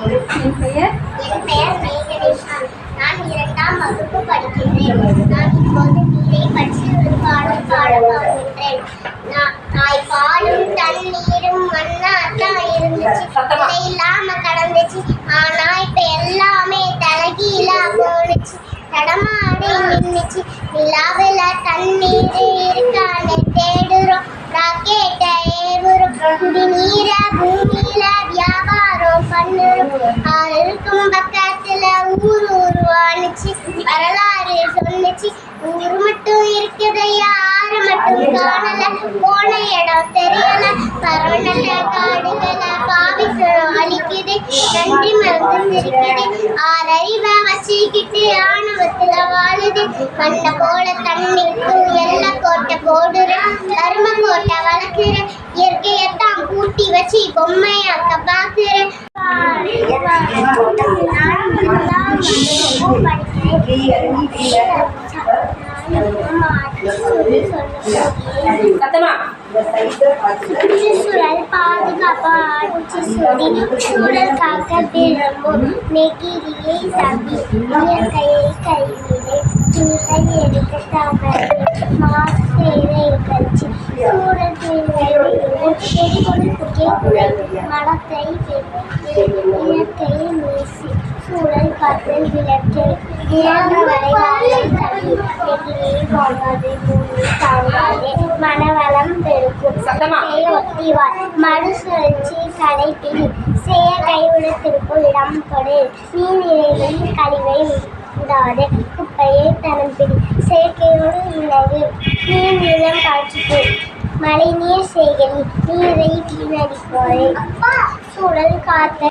பெயர் நான் இரண்டாம் வகுப்பு படிக்கின்றேன். நான் இப்போது நீரை மண்ணா தான் இருந்துச்சு. இல்லாம கடந்துச்சு. ஆனா இப்ப எல்லாமே தலகீழா போனுச்சு நடமாடி நின்றுச்சு நிலாவில தண்ணீர் இருக்கானே தேடுறோம். ராக்கெட்டை ஏவுறோம். குடிநீர பூமி ஊர் உருவானுச்சு வரலாறு சொன்னுச்சு. ஊர் மட்டும் இருக்குதையா ஆறு மட்டும் காணல. போன இடம் தெரியல. பரவநல்ல காடுகள பாவி அழிக்குது நன்றி மறந்து சிரிக்குது. ஆறறிவை வச்சுக்கிட்டு ஆணவத்துல வாழுது. மண்ணை போல தண்ணிக்கும் எல்ல கோட்டை போடுற தர்ம கோட்டை வளர்க்குற இயற்கையத்தான் கூட்டி வச்சு பொம்மையாக்க பாக்குறேன் சத்தமா சுற்றுச்சூழல் பாதுகாப்பு சுடி சூழல் காக்க விரும்பும் இயற்கையை கைவிடு சூழல் எடுக்க தவறு மாசேரை கட்சி சூழல் இயற்கையை மனவளம் பெருக்கும். சத்தமா. ஒத்திவார் மறுசுழற்சி கடைபிடி செய்ய கைவிடத்திற்கு இடம் கொடு. நீர்நிலைகளில் கழிவை உண்டாது குப்பையை தனம்பிடி. செயற்கையோடு இணங்கு நீர் நிலம் காட்சிக்கு. மழை நீர் சேகரி. நீரை வீணடிப்போரே. சூழல் காத்த